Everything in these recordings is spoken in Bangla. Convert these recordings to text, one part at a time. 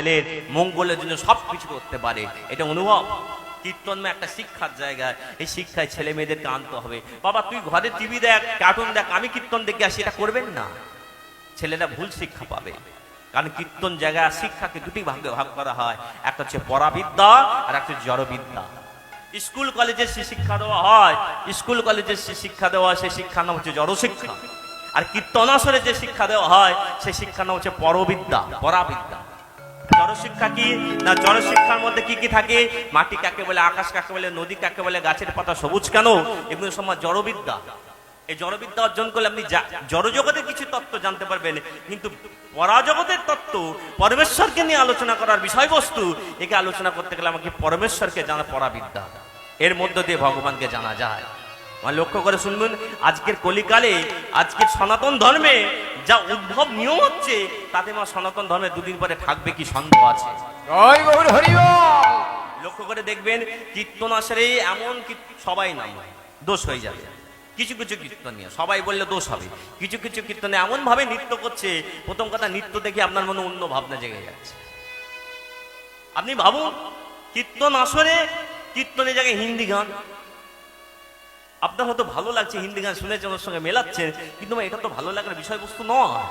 ছেলের মঙ্গলের জন্য সব কিছু করতে পারে। এটা অনুভব? কীর্তন একটা শিক্ষার জায়গা। এই শিক্ষায় ছেলে মেয়েদেরকে আনতে হবে। বাবা, তুই ঘরে টিভি দেখ কার্টুন দেখ, আমি কীর্তন দেখে আসি, এটা করবেন না। ছেলেরা ভুল শিক্ষা পাবে। কারণ কীর্তন জায়গা শিক্ষাকে দুটি ভাগে ভাগ করা হয়। একটা হচ্ছে পরাবিদ্যা আর একটা হচ্ছে জড়বিদ্যা। স্কুল, কলেজে সে শিক্ষা দেওয়া হয়। স্কুল, কলেজে সে শিক্ষা দেওয়া সেই শিক্ষার নাম হচ্ছে জড়শিক্ষা। আর কীর্তনাসরে যে শিক্ষা দেওয়া হয় সেই শিক্ষার নাম হচ্ছে পরবিদ্যা, পরাবিদ্যা। জড়শিক্ষা কি? না, জড়শিক্ষার মধ্যে কি কি থাকে? মাটি কাকে বলে, আকাশ কাকে বলে, নদী কাকে বলে, গাছের পাতা সবুজ কেন? এগুলো সমাজ জড়বিদ্যা। এই জড়বিদ্যা অর্জন করলে আপনি জড়জগতের কিছু তত্ত্ব জানতে পারবেন, কিন্তু পরাজগতের তত্ত্ব, পরমেশ্বরকে নিয়ে আলোচনা করার বিষয়বস্তু, একে আলোচনা করতে গেলে আমাকে পরমেশ্বরকে জানা পরাবিদ্যা। এর মধ্য দিয়ে ভগবানকে জানা যায়। আমার লক্ষ্য করে শুনবেন আজকের কলিকালে আজকের সনাতন ধর্মে যা উদ্ভব নিয়ম হচ্ছে তাতে মা সনাতন ধর্মে দুদিন পরে থাকবে কি সন্দেহ আছে? লক্ষ্য করে দেখবেন কীর্তন আসরে এমন সবাই নাম দোষ হয়ে যাবে। কিছু কিছু কীর্তন নিয়ে সবাই বললে দোষ হবে। কিছু কিছু কীর্তনে এমন ভাবে নৃত্য করছে প্রথম কথা নৃত্য দেখে আপনার মনে অন্য ভাবনা জেগে যাচ্ছে। আপনি ভাবুন কীর্তন আসরে কীর্তনের জায়গায় হিন্দি গান আপনার হয়তো ভালো লাগছে হিন্দি গান শুনেছেন ওর সঙ্গে মেলাচ্ছেন কিন্তু এটা তো ভালো লাগার বিষয়বস্তু নয়।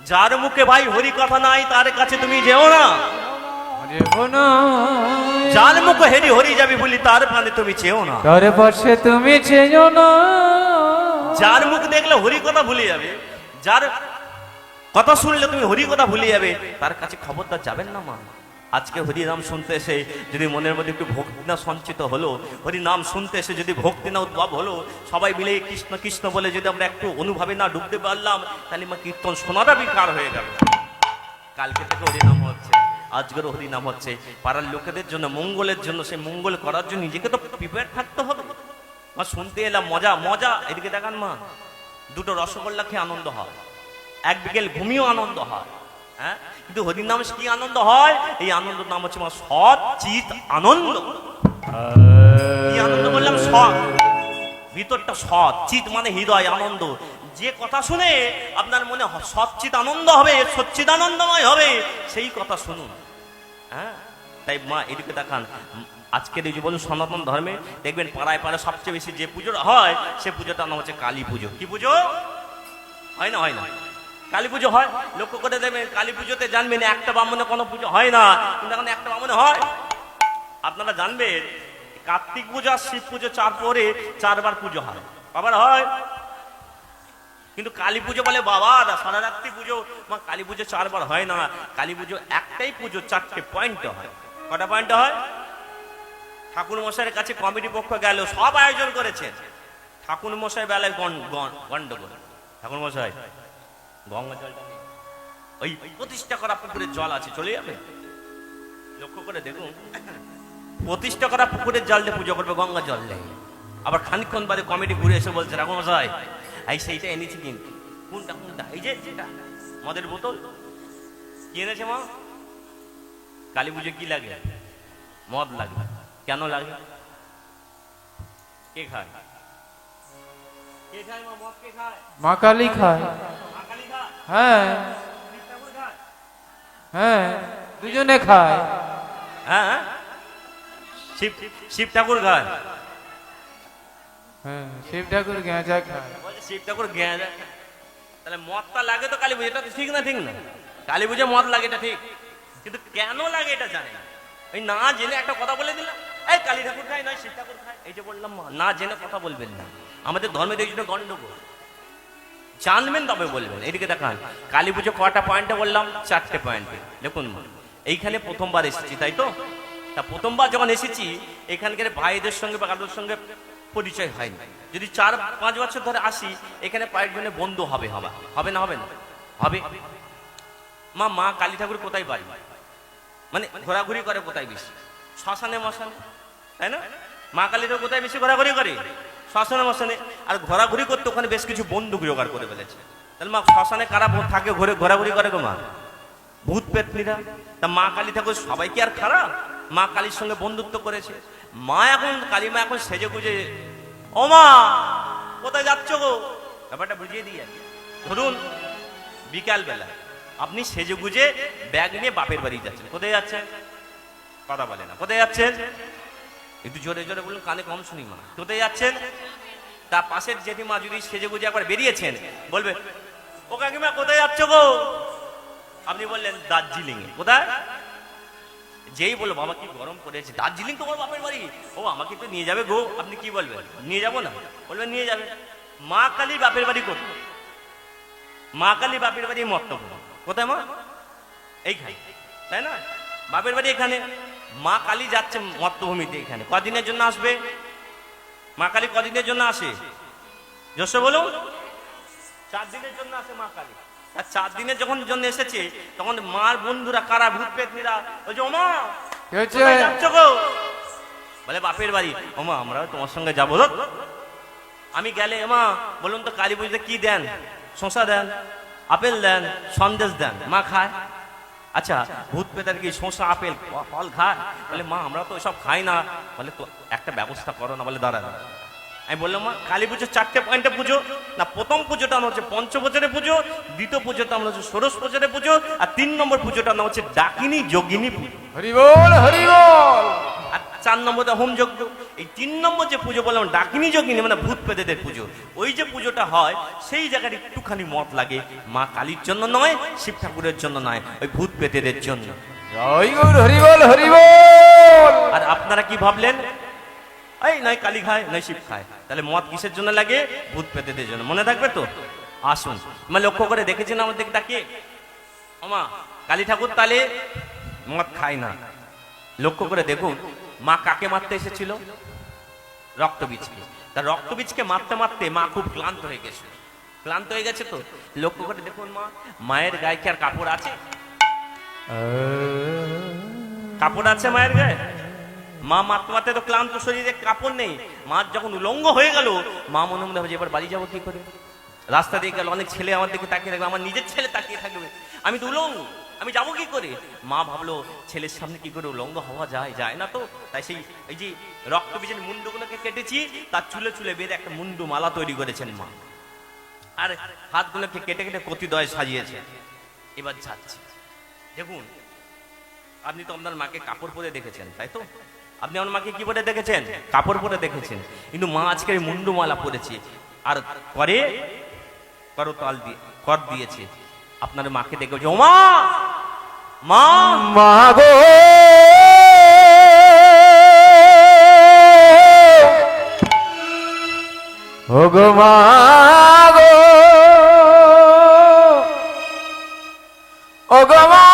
যার মুখে ভাই হরি কথা নাই তার কাছে তুমি যেও না। যার মুখ হেরি হরি যাবি বলি তার প্রাণে তুমি চেও না। তার পাশে তুমি চেয়েও না। যার মুখ দেখলে হরি কথা ভুলে যাবে যার কথা শুনলে তুমি হরি কথা ভুলে যাবে তার কাছে খবরদার যাবেন না মা। আজকে হরি নাম শুনতে এসে যদি মনের মধ্যে একটু ভক্তি না সঞ্চিত হলো হরি নাম শুনতে এসে যদি ভক্তি না উদ্ভব হলো, সবাই মিলে কৃষ্ণ কৃষ্ণ বলে যদি আমরা একটু অনুভাবে না ডুবতে পারলাম, তাহলে মা কীর্তন শোনাটা বিকার হয়ে গেল কালকে থেকে হরিনাম হচ্ছে আজকের হরিনাম হচ্ছে। পাড়ার লোকেদের জন্য, মঙ্গলের জন্য সেই মঙ্গল করার জন্য নিজেকে তো প্রিপেয়ার থাকতে হবে। মা, শুনতে এলাম, মজা মজা, এদিকে দেখান মা। দুটো রসগোল্লা খেয়ে আনন্দ হয়। এক বিকেল ঘুমিয়েও আনন্দ হয়। হ্যাঁ? কিন্তু হরিনাম কি আনন্দ হয়? এই আনন্দের নাম হচ্ছে মা সৎ চিত আনন্দ। কি আনন্দ বললাম? সৎ। ভিতরটা সৎ। চিত মানে হৃদয়, আনন্দ। যে কথা শুনে আপনার মনে সচ্চিত আনন্দ হবে সচ্চিত আনন্দময় হবে, সেই কথা শুনুন। হ্যাঁ? তাই মা, এদিকে দেখান। আজকের এই জীবন সনাতন ধর্মে, দেখবেন পাড়ায় পাড়ায় সবচেয়ে বেশি যে পুজোটা হয়, সে পুজোটার নাম হচ্ছে কালী পুজো। কি পুজো? হয় না হয় না। কালী পুজো হয়? লক্ষ্য করে দেবেন কালী পুজোতে জানবেন একটা বামনে কোনো পুজো হয় না। কিন্তু এখন একটা বামনে হয়। আপনারা জানবেন, কার্তিক পুজো আর শিব পুজো চার পরে চারবার পুজো হয়। আবার হয়। কিন্তু কালী পুজো বলে বাবা সারা রাত্রি পুজো, মা, কালী পুজো চারবার হয় না। কালী পুজো একটাই পুজো, চারটে পয়েন্ট হয়। কটা পয়েন্ট হয়? ঠাকুর মশাইয়ের কাছে কমিটি পক্ষ গেল, সব আয়োজন করেছে। ঠাকুর মশাই বেলায় গন- গন- গন্ডগোল। ঠাকুর মশাই গঙ্গা জলটা নেই। ওই প্রতিষ্ঠা করা পুকুরের জল আছে চলে যাবে? লক্ষ্য করে দেখুন প্রতিষ্ঠা করা পুকুরের জল দিয়ে পুজো করবে গঙ্গা জল নেই আবার খানিকক্ষণ বাদে কমিটি ঘুরে এসে বলছে রাখো মশাই এই সেইটা এনেছি কিন্তু। কোনটা কোনটা? এই যে যেটা মদের বোতল। কি এনেছে মা? কালী পুজো কি লাগে? মদ লাগে। কেন লাগে? কে খায়? কে খায় মা মদ কে খায় খায়। মা কালী খায়। হ্যাঁ। হ্যাঁ দুজনে খায়। হ্যাঁ হ্যাঁ? শিব শিব ঠাকুর খায়। হ্যাঁ শিব ঠাকুর গেঁজা খায়। শিব ঠাকুর জ্ঞান তাহলে মদটা লাগে তো কালী পুজো ঠিক না ঠিক না? কালী পুজো মদ লাগে এটা ঠিক। কিন্তু কেন লাগে এটা জানে না। ওই না জেনে একটা কথা বলে দিলাম। এই কালী ঠাকুর খায় নয় শিব ঠাকুর খায় এই যে বললাম না জেনে কথা বলবেন না। আমাদের ধর্মের এই জন্য গন্ডগোল জানবেন তবে বলবেন। এদিকে দেখান, কালী পুজো কটা পয়েন্টে বললাম? চারটে পয়েন্টে দেখুন, এইখানে প্রথমবার এসেছি, তাই তো? তা প্রথমবার যখন এসেছি, এখানকার ভাইদের সঙ্গে বা কারোর সঙ্গে পরিচয় হয়নি। যদি চার, পাঁচ বছর ধরে আসি, এখানে কয়েকজনের বন্ধু হবে হবে। হবে না হবে না? হবে। মা মা, কালী ঠাকুর কোথায় বাড়ি? মানে ঘোরাঘুরি করে কোথায় বেশি? শ্মশানে, মশানে? তাই না? মা, কালী ঠাকুর কোথায় বেশি ঘোরাঘুরি করে? শ্মশানে মশানে, আর ঘোরাঘুরি করতে ওখানে বেশ কিছু বন্দুক জোগাড় করে ফেলেছে। তাহলে মা, শ্মশানে কারা থাকে, ঘুরে ঘোরাঘুরি করে গো মা? ভূত পেতনিরা তা মা কালী ঠাকুর সবাই কি আর খারাপ? মা কালীর সঙ্গে বন্ধুত্ব করেছে। মা এখন কালী মা এখন সেজে গুজে, ও মা, কোথায় যাচ্ছ গো? ব্যাপারটা বুঝিয়ে দিয়ে ধরুন বিকাল বেলা আপনি সেজে গুজে ব্যাগ নিয়ে বাপের বাড়ি যাচ্ছেন। কোথায় যাচ্ছেন? কথা বলে না। কোথায় যাচ্ছেন? একটু জোরে জোরে বলুন, কানে কম শুনি মা। কোথায় যাচ্ছেন? তা পাশের জেঠিমা যদি সেজে গুজে একবার বেরিয়েছেন, বলবে, ও কাকিমা, কোথায় যাচ্ছ গো? আপনি বললেন দার্জিলিং কোথায়? যেই বলল, বাবা, কি গরম পড়েছে। দার্জিলিং তোমার বাপের বাড়ি। ও, আমাকে তো নিয়ে যাবে গো। আপনি কি বলবেন? নিয়ে যাব না। বলবেন, নিয়ে যাবে। মা কালী বাপের বাড়ি কোথায়? মা কালী বাপের বাড়ি মর্তপুর কোথায় মা? এইখানে। তাই না? বাপের বাড়ি এখানে। মা কালী যাচ্ছে মর্তভূমিতে এখানে। কদিনের জন্য আসবে? মা কালী কদিনের জন্য আসে? যশ বলুন। চার দিনের জন্য আসে মা কালী। আর চার দিনের যখন জন্য এসেছে তখন মার বন্ধুরা কারা? ভূত পেতনিরা ওই যে ওমা। বলে বাপের বাড়ি। ওমা আমরা তোমার সঙ্গে যাব। আমি গেলে মা বলুন তো কালী পুজোতে কি দেন? শশা দেন আপেল দেন সন্দেশ দেন। মা খায়। আচ্ছা ভূত পেতার কি শোষা আপেল ফল খা বলে, মা, আমরা তো এসব খাই না। বলে, তো একটা ব্যবস্থা করো না। বলে দাঁড়া দাঁড়া। আমি বললাম, মা, কালী পুজোর চারটে পয়েন্টে পুজো, না, প্রথম পুজোটা নাম হচ্ছে পঞ্চবছরের পুজো, দ্বিতীয় পুজোটা আমরা হচ্ছে ষোড়শ বছরের পুজো, আর তিন নম্বর পুজোটা নাম হচ্ছে ডাকিনী, যোগিনী পুজো। হরিবল হরিবল! চার নম্বরটা হোম যজ্ঞ এই তিন নম্বর যে পুজো বললাম ডাকিনী যোগিনী মানে ভূত পেতেদের পুজো। ওই যে পুজোটা হয় সেই জায়গায় একটুখানি মত লাগে মা কালীর জন্য নয় শিব ঠাকুরের জন্য নয় ওই ভূত পেতেদের জন্য। হরি হরি আর আপনারা কি ভাবলেন? এই নয় কালী খায় নয় শিব খায়। তাহলে মদ কিসের জন্য লাগে? ভূত পেতেদের জন্য। মনে থাকবে তো? আসুন। মানে লক্ষ্য করে দেখেছেন আমার দিকে তাকিয়ে? আমা কালী ঠাকুর তাহলে মদ খায় না। লক্ষ্য করে দেখুন মা কাকে মারতে এসেছিল? রক্তবীজকে তার রক্তবীজকে মারতে মারতে মা খুব ক্লান্ত হয়ে গেছে। ক্লান্ত হয়ে গেছে তো? লক্ষ্য করে দেখুন মা, মায়ের গায়ে কি আর কাপড় আছে? কাপড় আছে মায়ের গায়ে? মা মারতে মারতে তো ক্লান্ত শরীরে কাপড় নেই। মার যখন উলঙ্গ হয়ে গেল, মা মনে মনে ভাবছে, এবার বাড়ি যাব কি করে? রাস্তা দিয়ে গেল, অনেক ছেলে আমার দিকে তাকিয়ে থাকবে আমার নিজের ছেলে তাকিয়ে থাকবে। আমি তো উলঙ্গ। আমি যাব কি করে? মা ভাবলো, ছেলের সামনে কি করে উলঙ্গ হওয়া যায়? যায় না তো? তাই সেই, এই যে রক্ত বীজের মুন্ডুগুলোকে কেটেছি, তার চুলে চুলে বেঁধে একটা মুন্ডু মালা তৈরি করেছেন মা। আর হাতগুলোকে কেটে কেটে কতিদয় সাজিয়েছে। এবার যাচ্ছে। দেখুন, আপনি তো আপনার মাকে কাপড় পরে দেখেছেন, তাই তো? আপনি আমার মাকে কি পরে দেখেছেন? কাপড় পরে দেখেছেন। কিন্তু মা আজকে এই মুন্ডুমালা পরেছে। আর করে, করতাল দিয়ে, কর দিয়েছে। আপনার মাকে দেখে ও মা? মা গো। গো মা গো। ও মা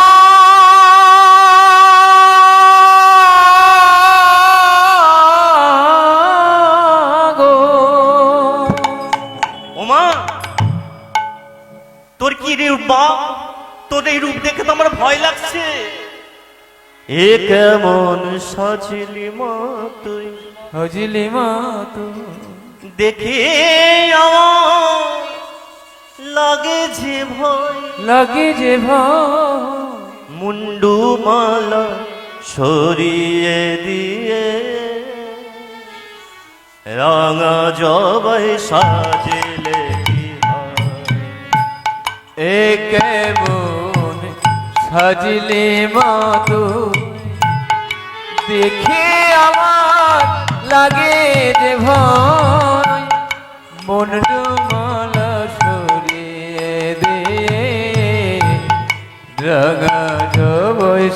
তোর এই রূপ দেখে তো আমার ভয় লাগছে। এ কেমন সাজলি মা তুই? হজিলি মা দেখে লাগে যে ভয়। লাগে যে ভাই মুন্ডু মালা সরিয়ে দিয়ে রাঙা জবাই সাজলে এ কেমন সাজিলে মাতো দেখে আমার লাগে যে ভয় মন মালা সরিয়ে দে রঙা জবই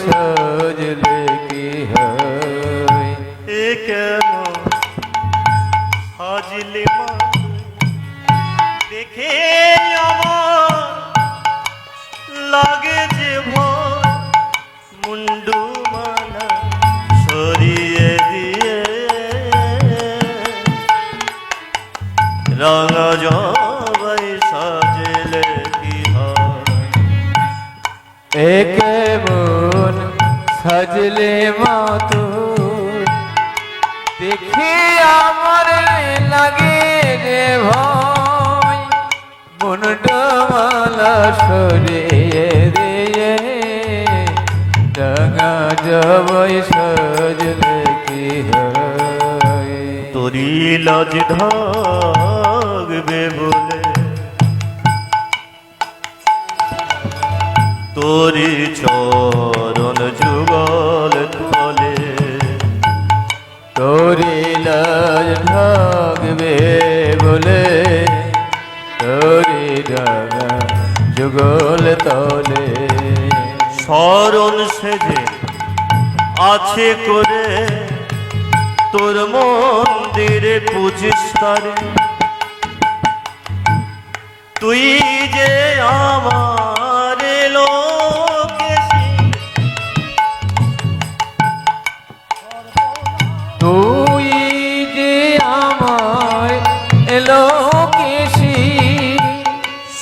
সাজলে মাতো দেখে আমার লাগে রে ভয়। মন ডমালা সরিয়ে দিয়ে ডাঙা জবই সজলে কি তোরি লজ বলে। তোরি চরণ যুগল ঢাকবে বলে, তোরি যুগল তলে। শরণ সেজে আছে করে, তোর মন্দিরে পুজিস তারে। তুই যে আমার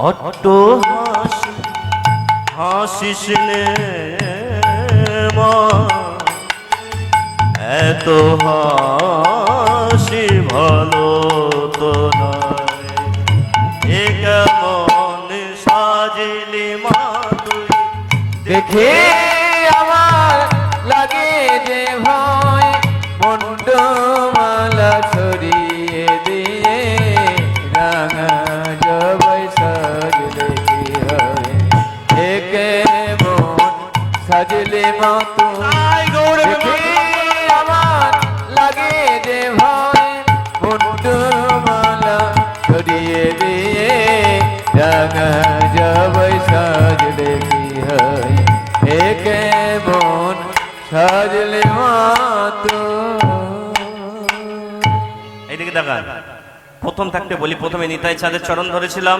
অট্ট হাসি হাসিস এত হাসি ভালো তো নয়। কেমন সাজিলি মা তুই? দেখে এইদিকে দেখান প্রথম থাকতে বলি প্রথমে নিতাই চাঁদের চরণ ধরেছিলাম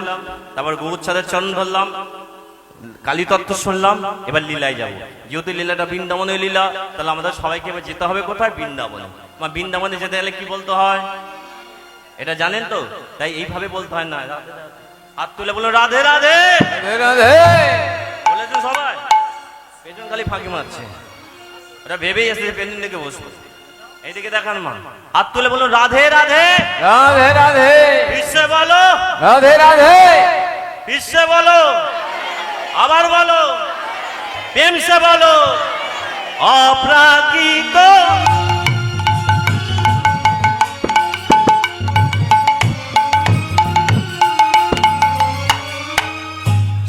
তারপর গৌর চাঁদের চরণ ধরলাম কালী তত্ত্ব শুনলাম এবার লীলায় যাব। যেহেতু লীলাটা বৃন্দাবনের লীলা তাহলে আমাদের সবাইকে এবার যেতে হবে কোথায়? বৃন্দাবনে। মা বৃন্দাবনে যেতে গেলে কি বলতে হয়? এটা জানেন তো? তাই এইভাবে বলতে হয় না। হাত তুলে বলো রাধে! রাধে রাধে! বলেছ সবাই? পেছন খালি ফাঁকি মারছে। ওটা ভেবেই এসেছে পেছন দিকে বসবো। এইদিকে দেখান মা। হাত তুলে বলো রাধে রাধে। রাধে রাধে। বিশ্বে বলো। রাধে রাধে। বিশ্বে বলো। আবার বলো। প্রেম সে বলো। অপ্রাকৃত।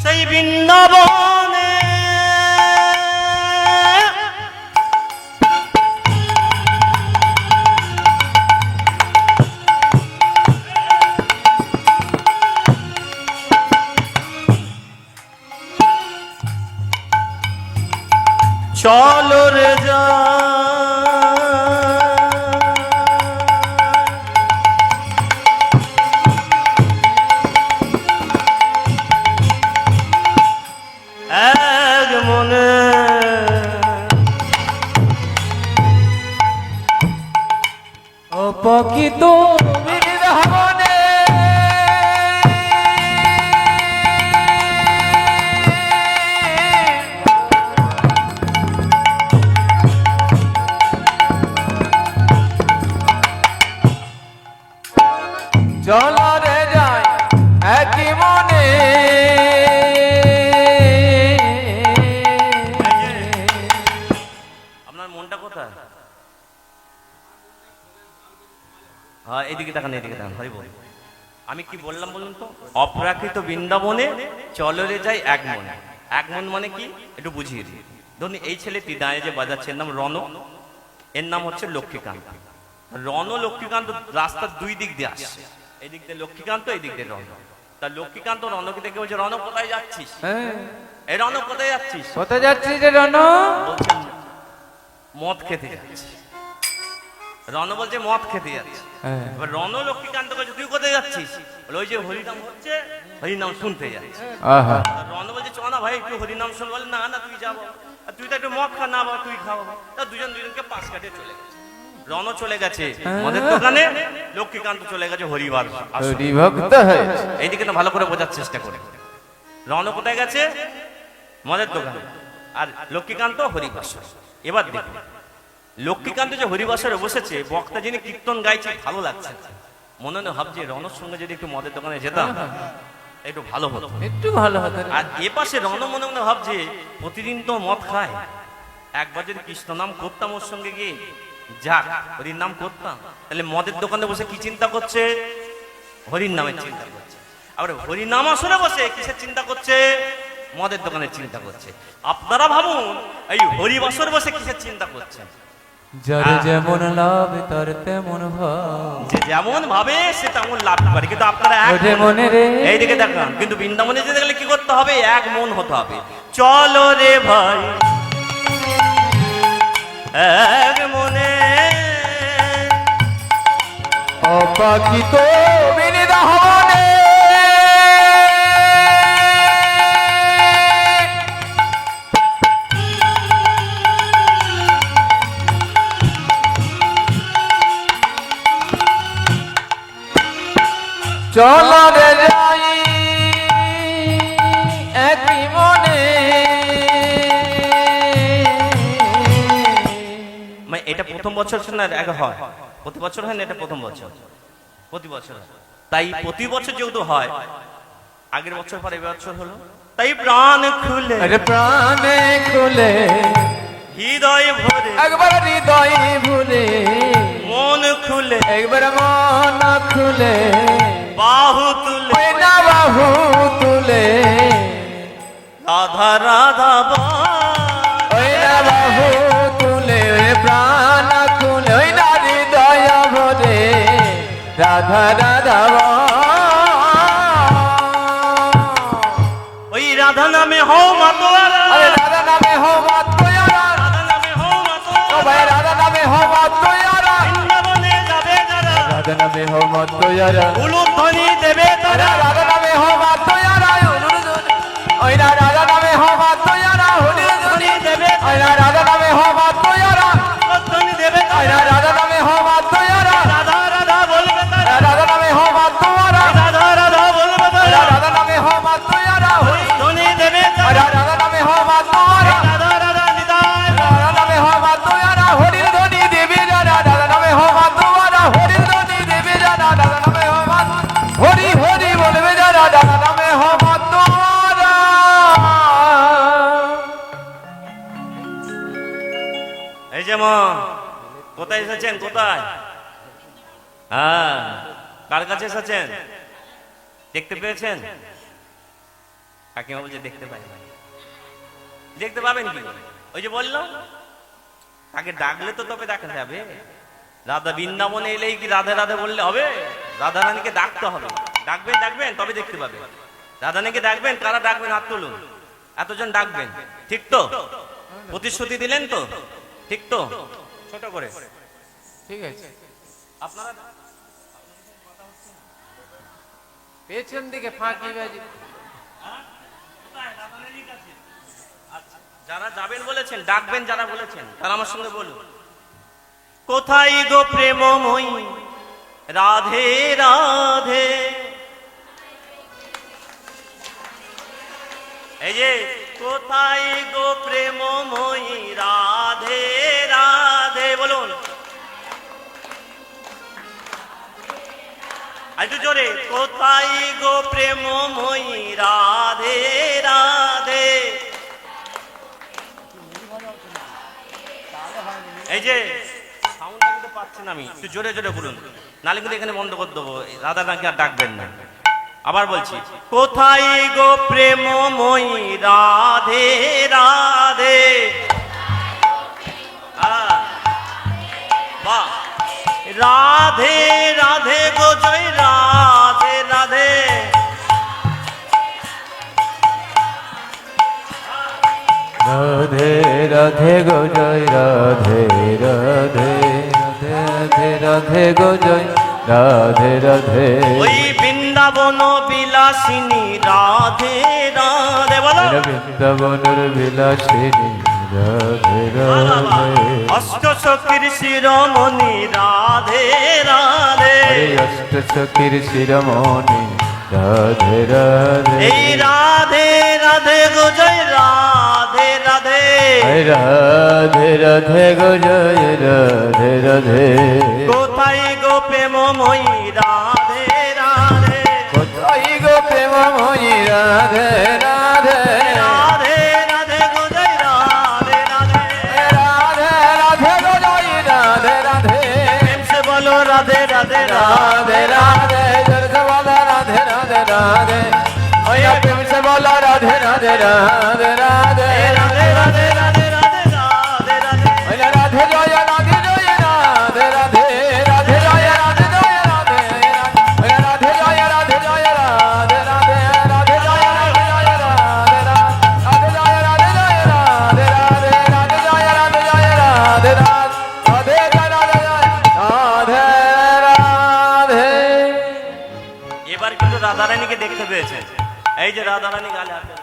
সেই বৃন্দাবনে চলো রে যা। এক মনে বললাম বলুন তো? অপ্রাকৃত বৃন্দাবনে চলরে যায় এক মন। এক মন মানে কি? একটু বুঝিয়ে দিই। ধরুন এই ছেলেটি দাঁড়িয়ে যে বাজাচ্ছে এর নাম রণ। এর নাম হচ্ছে লক্ষ্মীকান্ত। রণ লক্ষ্মীকান্ত রাস্তার দুই দিক দিয়ে আসছে এই দিক দিয়ে লক্ষ্মীকান্ত এই দিক দিয়ে রণ। তা লক্ষ্মীকান্ত রণকে দেখে বলছে রণ কোথায় যাচ্ছিস? হ্যাঁ। এই রণ কোথায় যাচ্ছিস? কোথায় যাচ্ছিস রণ? মদ খেতে যাচ্ছে। রণ বলছে মদ খেতে যাচ্ছে। হ্যাঁ। এবার রণ লক্ষ্মীকে কান্ত করছে তুই কোথায় যাচ্ছিস? বলে ওই যে হরিনাম হচ্ছে হরিনাম শুনতে যাচ্ছি। রণ বলছে চ না ভাই একটু হরিনাম শুন বলে না না তুই যাব আর তুই তো একটু মদ খা না বাবা তুই খাওয়া তা দুজন দুজনকে পাশ কাটিয়ে চলে গেছে। রণ চলে গেছে মদের দোকানে লক্ষ্মীকান্ত চলে গেছে হরিবার আসরে। হরি ভক্ত এইদিকে না ভালো করে বোঝার চেষ্টা করে। রণ কোথায় গেছে? মদের দোকানে। আর লক্ষ্মীকান্ত হরিবাসর এবার দেখুন। লক্ষ্মীকান্ত যে হরিবাসরে বসেছে বক্তা যিনি কীর্তন গাইছে ভালো লাগছে মনে মনে ভাবছে রণর সঙ্গে যদি একটু মদের দোকানে যেতাম একটু ভালো হতো। একটু ভালো হতো আর এ পাশে রণ মনে মনে ভাবছে প্রতিদিন তো মদ খায়। একবার যদি কৃষ্ণ নাম করতাম ওর সঙ্গে গিয়ে যাক হরির নাম করতাম। তাহলে মদের দোকানে বসে কি চিন্তা করছে? হরির নামের চিন্তা করছে। আবার হরি নাম আসলে বসে কিসের চিন্তা করছে? মদের দোকানের চিন্তা করছে। আপনারা ভাবুন এই হরিবাসর বসে কিসের চিন্তা করছেন? যার যেমন লাভ তার তেমন ভাব। যে যেমন ভাবে সে তেমন লাভ করে কিন্তু আপনারা এক মনে- মনে রে। এইদিকে দেখান কিন্তু বৃন্দাবনে যেতে গেলে কি করতে হবে? এক মন হতে হবে। চলো রে ভাই। এক মনে অপাকিত চল যাই একই মনে। এটা প্রথম বছর না এক হয়? প্রতি বছর হয় না এটা প্রথম বছর? প্রতি বছর তাই প্রতি বছর যেহেতু হয় আগের বছর পর এই বছর হলো। তাই প্রাণ খুলে আরে প্রাণে খুলে হৃদয় ভরে একবার হৃদয় ভুলে মন খুলে একবার মন খুলে বাহু তুলে না বাহু তুলে রাধা রাধা। ওই না বাহু তুলে প্রাণ খুলে ওই না হৃদয় ভরে। রাধা রাধা ওই রাধা নামে হও মাতোয়ারা রাধা নামে হো মাত হ্যাঁ দেখতে পেয়েছেন? কাকিমা বলছে, দেখতে পাই। দেখতে পাবেন কি? ওই যে বললাম তাকে ডাকলে তো তবে দেখা যাবে রাধা বৃন্দাবনে এলেই কি রাধে রাধে বললে হবে? রাধা রানীকে ডাকতে হবে। ডাকবেন ডাকবেন তবে দেখতে পাবেন রাধা রানীকে ডাকবেন, কারা ডাকবেন? হাত তুলুন। এতজন ডাকবেন। ঠিক তো? প্রতিশ্রুতি দিলেন তো? ঠিক তো? ছোট করে। ঠিক আছে। আপনারা পেছন দিকে ফাঁকি বাজি যারা যাবেন বলেছেন, ডাকবেন যারা বলেছেন, তারা আমার সঙ্গে বলুন। কোথায় গো প্রেমময়ী? রাধে রাধে। এই যে, কোথায় গো প্রেমময়ী? রাধে। একটু জোরে। কোথায় গো প্রেমময়ী রাধে রাধে। এই যে জোরে জোরে এখানে বন্ধ করে দেবো। রাধা নাকি আর ডাকবেন না। আবার বলছি কোথায় গো প্রেমময়ী রাধে রাধে। আহ, বাহ। রাধে রাধে গো জয় রাধে রাধে। রাধে রাধে গো জয় রাধে রাধে রাধে রাধে রাধে গো জয় রাধে রাধে। ওই বৃন্দাবন বিলাসিনী রাধে রাধে বলো। বৃন্দাবনের বিলাসিনী রাধে রাধে অষ্ট সখীর শিরোমণি রাধে রাধে হরে অষ্ট সখীর শিরমণি রাধে রাধে রাধে রাধে গো জয় রাধে রাধে রাধে রাধে গো জয় রাধে রাধে কোথায় গো প্রেমময়ী রাধে রাধে কোথায় গো প্রেমময়ী রাধে রাধে রাধে রাধে রাধে রাধে রাধে জোরসে বলো রাধে রাধে রাধে ওয়া প্রেম সে বলো? রাধে রাধে রাধে রাধে। রাধে রাধে রাধে। এই যে রাধারানী গালে হাতে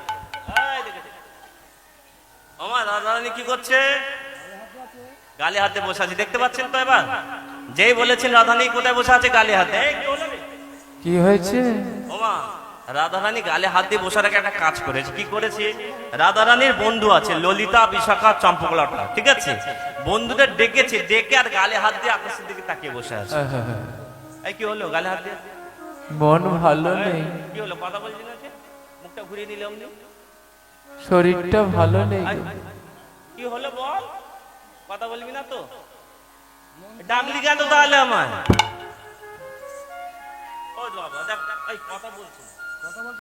দেখে। ওমা রাধারানী কি করছে? গালে হাতে বসে আছে দেখতে পাচ্ছেন তো এবার? যেই বলেছেন রাধারানী কোথায় বসে আছে গালে হাতে কি হয়েছে? ওমা রাধারানী গালে হাত দিয়ে বসে রেখে একটা কাজ করেছে। কি করেছে? রাধারানীর বন্ধু আছে ললিতা বিশাখা চম্পকলাটা ঠিক আছে? বন্ধুদের ডেকেছে ডেকে আর গালে হাত দিয়ে আকাশের দিকে তাকিয়ে বসে আছে। এই কি হলো গালে হাত দিয়ে? মন ভালো নেই। কি হলো কথা বলছি না? মুখটা ঘুরিয়ে নিলাম শরীরটা ভালো নেই। কি হলো বল? কথা বলবি না তো? ডাকলি কেন তাহলে আমায়? ও বাবা দেখ কথা বলছি। না।